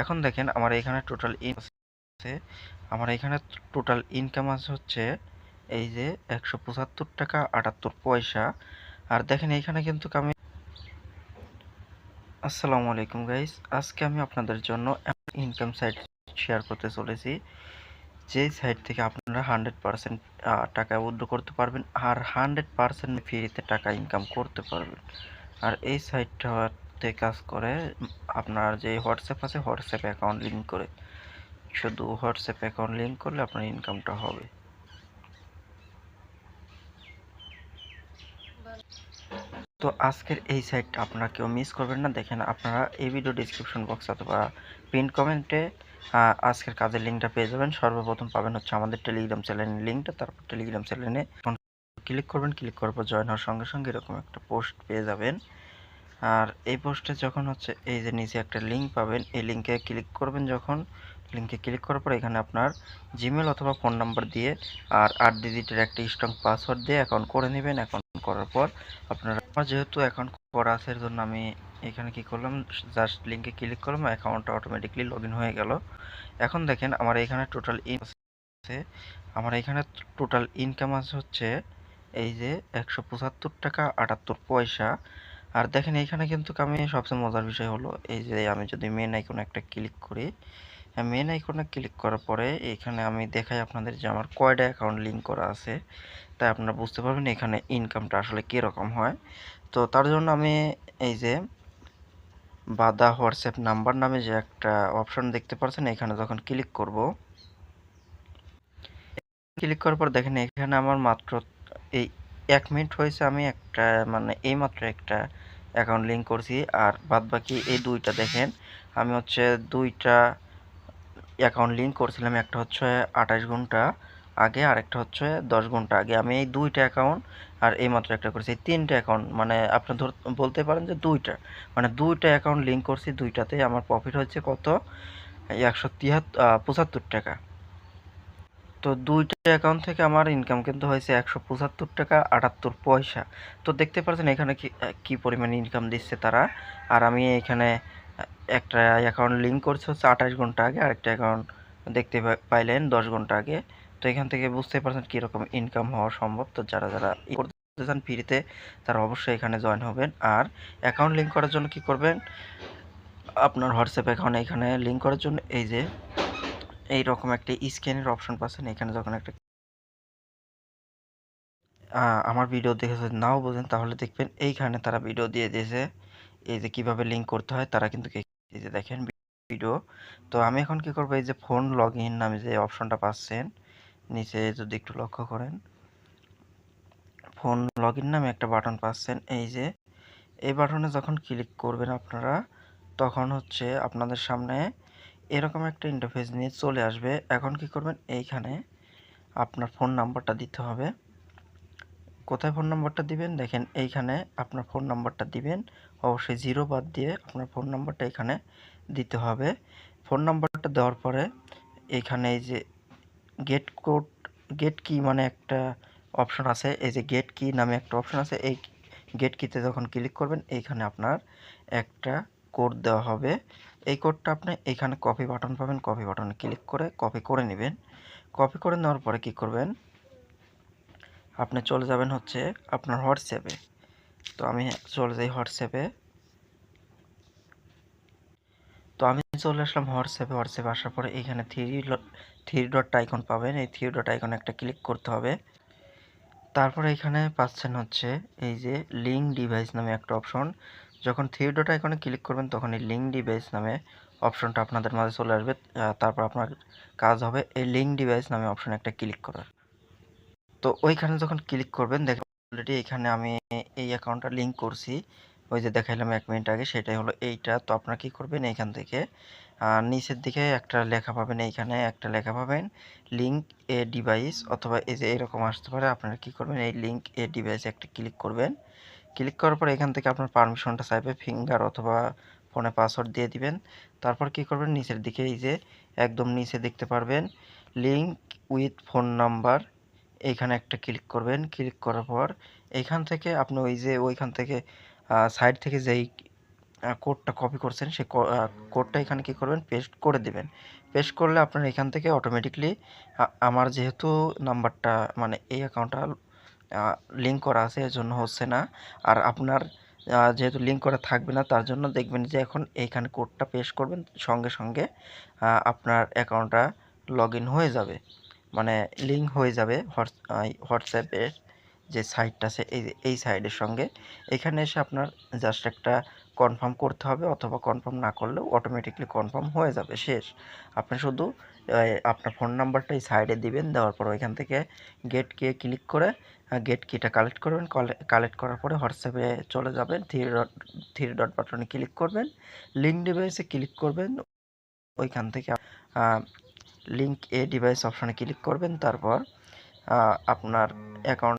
এখন দেখেন আমার এখানে টোটাল ইন আছে। আমার এখানে টোটাল ইনকাম আছে হচ্ছে এই যে একশো পঁচাত্তর টাকা আটাত্তর পয়সা। আর দেখেন এইখানে কিন্তু আমি আসসালামু আলাইকুম গাইস আজকে আমি আপনাদের জন্য ইনকাম সাইট শেয়ার করতে চলেছি। যেই সাইট থেকে আপনারা হান্ড্রেড পারসেন্ট টাকা উইথড্র করতে পারবেন আর হান্ড্রেড পারসেন্ট ফ্রিতে টাকা ইনকাম করতে পারবেন। আর এই সাইটটাতে কাজ করে, আপনার যে হোয়াটসঅ্যাপ আছে, হোয়াটসঅ্যাপ অ্যাকাউন্ট লিঙ্ক করে। শুধু হোয়াটসঅ্যাপ অ্যাকাউন্ট লিঙ্ক করলে আপনার ইনকামটা হবে। তো আজকের এই সাইটটা আপনারা কেউ মিস করবেন না। দেখেন আপনারা এই ভিডিও ডিসক্রিপশন বক্স অথবা পিন কমেন্টে আজকের কাজের লিঙ্কটা পেয়ে যাবেন। সর্বপ্রথম পাবেন হচ্ছে আমাদের টেলিগ্রাম চ্যানেলের লিঙ্কটা তারপর টেলিগ্রাম চ্যানেলে ক্লিক করবেন। ক্লিক করার পর জয়েন হওয়ার সঙ্গে সঙ্গে এরকম একটা পোস্ট পেয়ে যাবেন। আর এই পোস্টে যখন হচ্ছে এই যে নিচে একটা লিঙ্ক পাবেন, এই লিঙ্কে ক্লিক করবেন যখন লিঙ্কে ক্লিক করার পর এখানে আপনার জিমেল অথবা ফোন নাম্বার দিয়ে আর আট ডিজিটের একটা স্ট্রং পাসওয়ার্ড দিয়ে অ্যাকাউন্ট করে নেবেন। অ্যাকাউন্ট করার পর আপনার আমার যেহেতু অ্যাকাউন্ট করা আছে, এর জন্য আমি এখানে কি করলাম জাস্ট লিঙ্কে ক্লিক করলাম অ্যাকাউন্টটা অটোমেটিকলি লগ হয়ে গেল। এখন দেখেন আমার এখানে টোটাল ইন আছে। আমার এখানে টোটাল ইনকাম আছে হচ্ছে এই যে একশো পঁচাত্তর টাকা আটাত্তর পয়সা। আর দেখেন এইখানে কিন্তু আমি সবচেয়ে মজার বিষয় হলো, এই যে আমি যদি মেন আইকনে একটা ক্লিক করি মেন আইকনে ক্লিক করার পরে এখানে আমি দেখাই আপনাদের যে আমার কয়টা অ্যাকাউন্ট লিঙ্ক করা আছে। তাই আপনারা বুঝতে পারবেন এখানে ইনকামটা আসলে কীরকম হয়। তো তার জন্য আমি এই যে বাদা হোয়াটসঅ্যাপ নাম্বার নামে যে একটা অপশন দেখতে পাচ্ছেন, এখানে যখন ক্লিক করব ক্লিক করার পর দেখেন এখানে আমার মাত্র এই এক মিনিট হয়েছে আমি একটা মানে এই মাত্র একটা অ্যাকাউন্ট লিঙ্ক করছি। আর বাদ বাকি এই দুইটা দেখেন, আমি হচ্ছে দুইটা অ্যাকাউন্ট লিঙ্ক করছিলাম, একটা হচ্ছে আঠাশ ঘণ্টা আগে, আর একটা হচ্ছে দশ ঘণ্টা আগে। আমি এই দুইটা অ্যাকাউন্ট আর এই মাত্র একটা করছি। তিনটা অ্যাকাউন্ট মানে আপনি ধর, বলতে পারেন যে দুইটা। মানে দুইটা অ্যাকাউন্ট লিঙ্ক করছি, দুইটাতে আমার প্রফিট হচ্ছে কত? একশো তিয়াত্তর পঁচাত্তর টাকা। তো দুইটা অ্যাকাউন্ট থেকে আমার ইনকাম কিন্তু হয়েছে একশো পঁচাত্তর টাকা, আটাত্তর পয়সা। তো দেখতে পাচ্ছেন এখানে কি পরিমাণ ইনকাম দিচ্ছে তারা। আর আমি এখানে একটা অ্যাকাউন্ট লিঙ্ক করছে হচ্ছে আঠাশ ঘণ্টা আগে আরেকটা অ্যাকাউন্ট দেখতে পাইলেন দশ ঘণ্টা আগে। তো এখান থেকে বুঝতে পারছেন কীরকম ইনকাম হওয়া সম্ভব। তো যারা যারা করতে চান ফ্রিতে, তারা অবশ্যই এখানে জয়েন হবেন। আর অ্যাকাউন্ট লিঙ্ক করার জন্য কি করবেন? আপনার হোয়াটসঅ্যাপ অ্যাকাউন্ট এখানে লিঙ্ক করার জন্য, এই যে এই রকম একটা স্ক্যানের অপশন পাচ্ছেন, এখানে যখন একটা আমার ভিডিও দেখে যদি নাও বোঝেন, তাহলে দেখবেন এইখানে তারা ভিডিও দিয়ে দিয়েছে। এই যে কীভাবে লিঙ্ক করতে হয়, তারা কিন্তু এই যে দেখেন ভিডিও তো আমি এখন কি করব, এই যে ফোন লগ ইন নামে যে অপশনটা পাচ্ছেন, নিচে যদি একটু লক্ষ্য করেন। ফোন লগ ইন নামে একটা বাটন পাচ্ছেন, এই যে। এই বাটনে যখন ক্লিক করবেন আপনারা, তখন হচ্ছে আপনাদের সামনে এরকম একটা ইন্টারফেস নিয়ে চলে আসবে। এখন কি করবেন? এইখানে আপনার ফোন নাম্বারটা দিতে হবে। কোথায় ফোন নাম্বারটা দিবেন? দেখেন, এইখানে আপনার ফোন নাম্বারটা দিবেন। অবশ্যই জিরো বাদ দিয়ে আপনার ফোন নাম্বারটা এখানে দিতে হবে। ফোন নাম্বারটা দেওয়ার পরে এখানে এই যে গেট কোড গেট কি মানে একটা অপশন আছে। এই যে গেট কি নামে একটা অপশন আছে। এই গেট কিতে যখন ক্লিক করবেন, এইখানে আপনার একটা কোড দেওয়া হবে। এই কোডটা আপনি এখানে কপি বাটন পাবেন। কপি বাটনে ক্লিক করে কপি করে নেবেন। কপি করে নেওয়ার পরে কি করবেন? আপনি চলে যাবেন হচ্ছে আপনার হোয়াটসঅ্যাপে। তো আমি চলে যাই হোয়াটসঅ্যাপে। তো আমি চলে আসলাম হোয়াটসঅ্যাপে। হোয়াটসঅ্যাপে আসার পরে এখানে থ্রি থ্রি ডট আইকন পাবেন। এই থ্রি ডট আইকন একটা ক্লিক করতে হবে। তারপরে এখানে পাচ্ছেন হচ্ছে এই যে লিঙ্ক ডিভাইস নামে একটা অপশন যখন থ্রি ডট আইকনে ক্লিক করবেন, তখন এই লিঙ্ক ডিভাইস নামে অপশনটা আপনাদের মাঝে চলে আসবে। তারপর আপনার কাজ হবে এই লিঙ্ক ডিভাইস নামে অপশন একটা ক্লিক করার। তো ওইখানে যখন ক্লিক করবেন, দেখেন অলরেডি এখানে আমি এই অ্যাকাউন্টটা লিঙ্ক করছি। ওই যে দেখাইলাম এক মিনিট আগে, সেটাই হলো এইটা। তো আপনারা কী করবেন এইখান থেকে? নিচের দিকে একটা লেখা পাবেন এইখানে, একটা লেখা পাবেন লিঙ্ক এ ডিভাইস অথবা এই যে এরকম আসতে পারে, আপনারা কী করবেন? এই লিঙ্ক এ ডিভাইসে একটা ক্লিক করবেন। ক্লিক করার পর এখান থেকে আপনার পারমিশনটা চাইবে ফিঙ্গার অথবা ফোনে পাসওয়ার্ড দিয়ে দিবেন। তারপর কি করবেন? নিচের দিকে এই যে একদম নিচে দেখতে পারবেন লিঙ্ক উইথ ফোন নাম্বার এইখানে একটা ক্লিক করবেন। ক্লিক করার পর এইখান থেকে আপনি ওই যে ওইখান থেকে সাইড থেকে যেই কোডটা কপি করছেন সেই কোডটা এখানে কী করবেন? পেস্ট করে দিবেন। পেস্ট করলে আপনার এখান থেকে অটোমেটিকলি আমার যেহেতু নাম্বারটা মানে এই অ্যাকাউন্টটা লিঙ্ক করা আছে, এজন্য হচ্ছে না। আর আপনার যেহেতু লিঙ্ক করা থাকবে না, তার জন্য দেখবেন যে এখন এইখানে কোডটা পেশ করবেন, সঙ্গে সঙ্গে আপনার অ্যাকাউন্টটা লগ হয়ে যাবে। মানে লিঙ্ক হয়ে যাবে হোয়াটসঅ্যাপের যে সাইটটা আছে, এই এই সাইডের সঙ্গে। এখানে এসে আপনার জাস্ট একটা কনফার্ম করতে হবে অথবা কনফার্ম না করলেও অটোমেটিকলি কনফার্ম হয়ে যাবে, শেষ। আপনি শুধু আপনার ফোন নাম্বারটা এই সাইডে দিবেন, দেওয়ার পর ওইখান থেকে গেট কে ক্লিক করে গেট কিটা কালেক্ট করবেন কালেক্ট করার পরে হোয়াটসঅ্যাপে চলে যাবেন থ্রি ডট থ্রি ডট বাটনে ক্লিক করবেন লিঙ্ক ডিভাইসে ক্লিক করবেন, ওইখান থেকে লিঙ্ক এ ডিভাইস অপশানে ক্লিক করবেন, তারপর আপনার অ্যাকাউন্ট